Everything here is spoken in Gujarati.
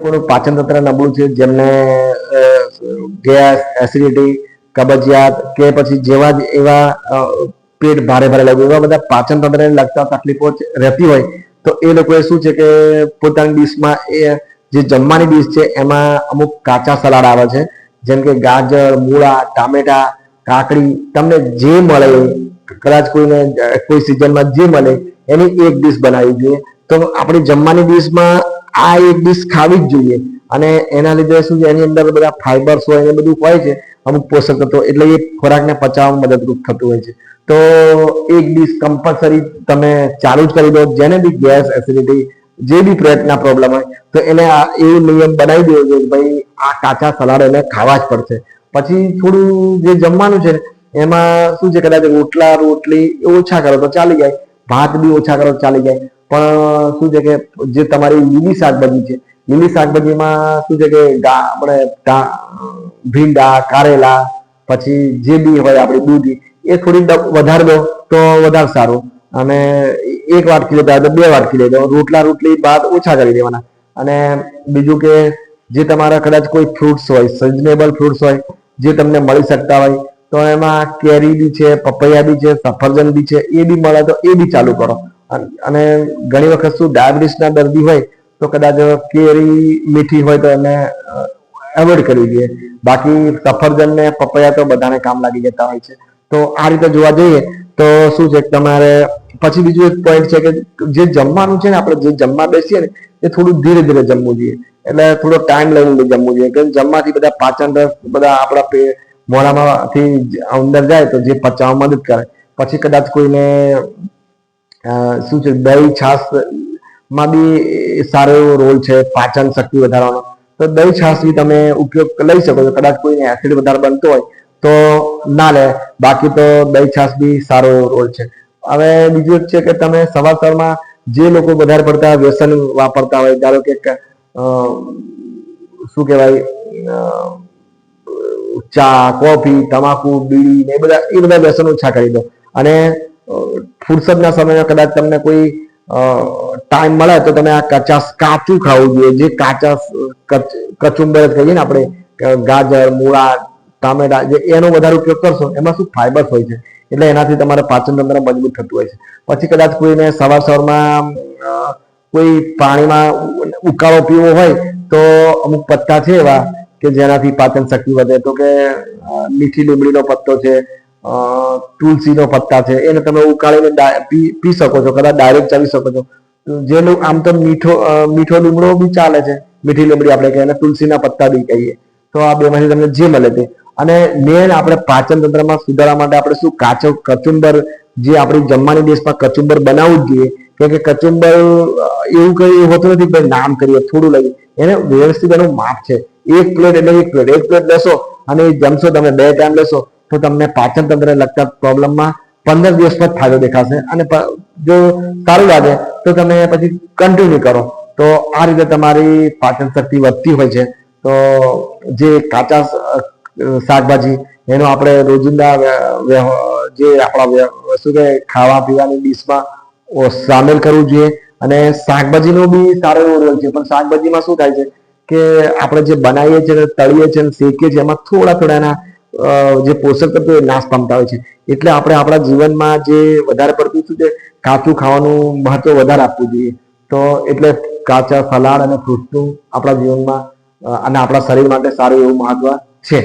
લોકોનું પાચન તંત્ર નબળું છે, જેમને ગેસ એસિડિટી કબજિયાત કે પછી જેવા જ એવા પેટ ભારે ભારે લાગ્યું, એવા બધા પાચન તંત્રને લગતા તકલીફો રહેતી હોય, તો એ લોકોએ શું છે કે પોતાની ડીશમાં એ જે જમવાની ડીશ છે, એમાં અમુક કાચા સલાડ આવે છે, જેમ કે ગાજર, મૂળા, ટામેટા, કાકડી, તમને જે મળે, કદાચ કોઈને કોઈ સિઝનમાં જે મળે, એની એક ડીશ બનાવી જોઈએ તો આપણી જમવાની ડીશમાં આ એક ડીશ ખાવી જ જોઈએ. અને એના લીધે શું છે, એની અંદર બધા ફાઈબર્સ હોય ને બધું હોય છે, અમુક પોષક તત્વો, એટલે એ ખોરાકને પચાવવામાં મદદરૂપ થતું હોય છે. તો એક ડીશ કમ્પલસરી તમે ચાલુ જ કરી દો, જેને બી ગેસ એસિડિટી જે બી પેટના પ્રોબ્લેમ હોય, તો એને આ એવું નિયમ બનાવી દેવો જોઈએ ભાઈ, આ કાચા સલાડ એને ખાવા જ પડશે. પછી થોડું જે જમવાનું છે, એમાં શું છે, કદાચ રોટલા, રોટલી એ ઓછા કરો તો ચાલી જાય, ભાત બી ઓછા કરો તો ચાલી જાય. પણ શું છે કે જે તમારી લીલી શાકભાજી છે, લીલી શાકભાજીમાં શું છે કે આપણે ભીંડા, કારેલા, પછી જે બી હોય આપણી દૂધી, એ થોડી વધારે દો તો વધારે સારું. અને એક વાટકી લેતા તો બે વાટકી લઈ દો રોટલા, રોટલી બાદ ઓછા કરી દેવાના. અને બીજું કે જે તમારા કદાચ કોઈ ફ્રૂટ્સ હોય સિઝનેબલ ફ્રૂટ્સ હોય, જે તમને મળી શકતા હોય, તો એમાં કેરી બી છે, પપૈયા બી છે, સફરજન બી છે, એ બી મળે તો એ બી ચાલુ કરો. અન- ઘણી વખત શું ડાયાબિટીસના દર્દી હોય તો કદાચ કેરી મીઠી હોય તો એને એવોઇડ કરવી જોઈએ. બાકી સફરજન ને પપૈયા તો બધાને કામ લાગી જતા હોય છે. તો આ રીતે જોવા જઈએ તો શું છે તમારે, પછી બીજું એક પોઈન્ટ છે કે જે જમવાનું છે ને આપણે જે જમવા બેસીએ ને, એ થોડું ધીરે ધીરે જમવું જોઈએ. એટલે થોડો ટાઈમ લઈને જમવું જોઈએ. કે જમવાથી બધા પાચન રસ, બધા આપણા મોઢામાંથી અંદર જાય તો જે પચાવવા મદદ કરે. પછી કદાચ કોઈને શું છે, દહીં છાશમાં બી સારો એવો રોલ છે, પાચન શક્તિ વધારવાનો. તો દહીં છાશ બી તમે ઉપયોગ લઈ શકો છો. કદાચ કોઈને એસિડ વધારે બનતો હોય તો ના લે. બાકી તો દહીં છાશ બી સારો રોલ છે. હવે બીજું એક છે કે તમે સવાર સવારમાં જે લોકો વધારે પડતા વ્યસન વાપરતા હોય, ધારો કે શું કહેવાય ચા, કોફી, તમાકુ, બીડી ને એ બધા એ બધા વ્યસન ઓછા કરી દો. અને ફુરસદના સમયમાં કદાચ તમને કોઈ ટાઈમ મળે તો તમે આ કચા કાચું ખાવું જોઈએ. જે કાચા, કચુંબર જ કહીએ ને આપણે ગાજર, મૂળા, ટામેટા, જે એનો વધારે ઉપયોગ કરશો, એમાં શું ફાઈબર્સ હોય છે? એટલે એનાથી તમારે પાચન તંત્ર મજબૂત થતું હોય છે. પછી કદાચ કોઈને સવાર સવારમાં કોઈ પાણીમાં ઉકાળો પીવો હોય, તો અમુક પત્તા છે એવા કે જેનાથી પાચન શક્તિ વધે. તો કે મીઠી લીમડીનો પત્તો છે તુલસીનો પત્તા છે, એને તમે ઉકાળીને પી શકો છો, કદાચ ડાયરેક્ટ ચાવી શકો છો. જેનું આમ તો મીઠો મીઠો લીમડો બી ચાલે છે, મીઠી લીમડી આપણે કહીએ તુલસીના પત્તા બી કહીએ. તો આ બેમાંથી તમને જે મળે તે. અને મેન આપણે પાચન તંત્રમાં સુધારવા માટે આપણે શું કાચો કચુંબર, જે આપણી જમવાની દેશમાં કચુંબર બનાવવું જ જોઈએ. કેમ કે કચુંબર એવું કઈ હોતું નથી ભાઈ નામ કરીએ, થોડું લઈએ. એને વ્યવસ્થિત એનું માપ છે. એક પ્લેટ એટલે એક પ્લેટ એક પ્લેટ લેશો અને જમશો તમે, બે ટાઈમ લેશો તો તમને પાચન તંત્ર લગતા પ્રોબ્લેમમાં પંદર દિવસમાં જ ફાયદો દેખાશે. અને જો સારું લાગે, તો તમે પછી કન્ટિન્યુ કરો. તો આ રીતે તમારી પાચન શક્તિ વધતી હોય છે. તો જે કાચા શાકભાજી, એનો આપણે રોજિંદા જે આપણા શું કે ખાવા પીવાની ડીશમાં સામેલ કરવું જોઈએ. અને શાકભાજીનો બી સારો એવો રોલ છે. પણ શાકભાજીમાં શું થાય છે કે આપણે જે બનાવીએ છીએ, તળીએ છીએ શેકીએ છીએ, એમાં થોડા થોડા એના જે પોષક તત્વો નાશ પામતા હોય છે. એટલે આપણે આપણા જીવનમાં જે વધારે પડતું છે, કાચું ખાવાનું મહત્વ વધારે આપવું જોઈએ. તો એટલે કાચા સલાડ અને ફ્રૂટનું આપણા જીવનમાં અને આપણા શરીર માટે સારું એવું મહત્વ છે.